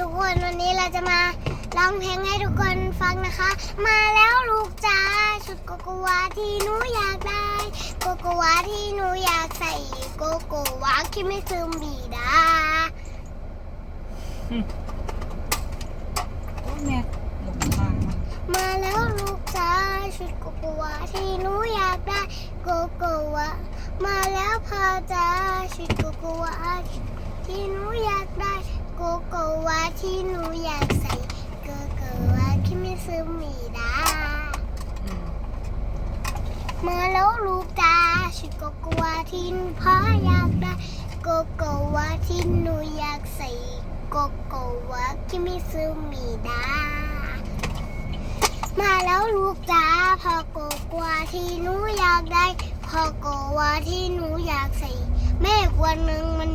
ทุกคนวันนี้เราจะมาร้องเพลงให้ทุกคนฟังนะคะ มาแล้วลูกจ้าชุดโกโกวาที่หนูอยากได้โกโกวาที่หนูอยากใส่โกโกวาที่ไม่ซึมบีดาโอ้แม่หลงทางมาแล้วลูกจ้าชุดโกโกวาที่หนูอยากได้โกโกวามาแล้วพ่อจ้าชุดโกโกวาที่หนูอยากได้ ที่หนูอยากใส่โกโกวาที่ไม่ซึมบีดามาแล้วลูกจ้าชุดโกโกวาที่พ่ออยากได้โกโกวาที่หนูอยากใส่โกโกวาที่ไม่ซึมบีดามาแล้วลูกจ้าพอโกโกวาที่หนูอยากได้พอโกวาที่หนูอยากใส่แม่วันหนึ่งมัน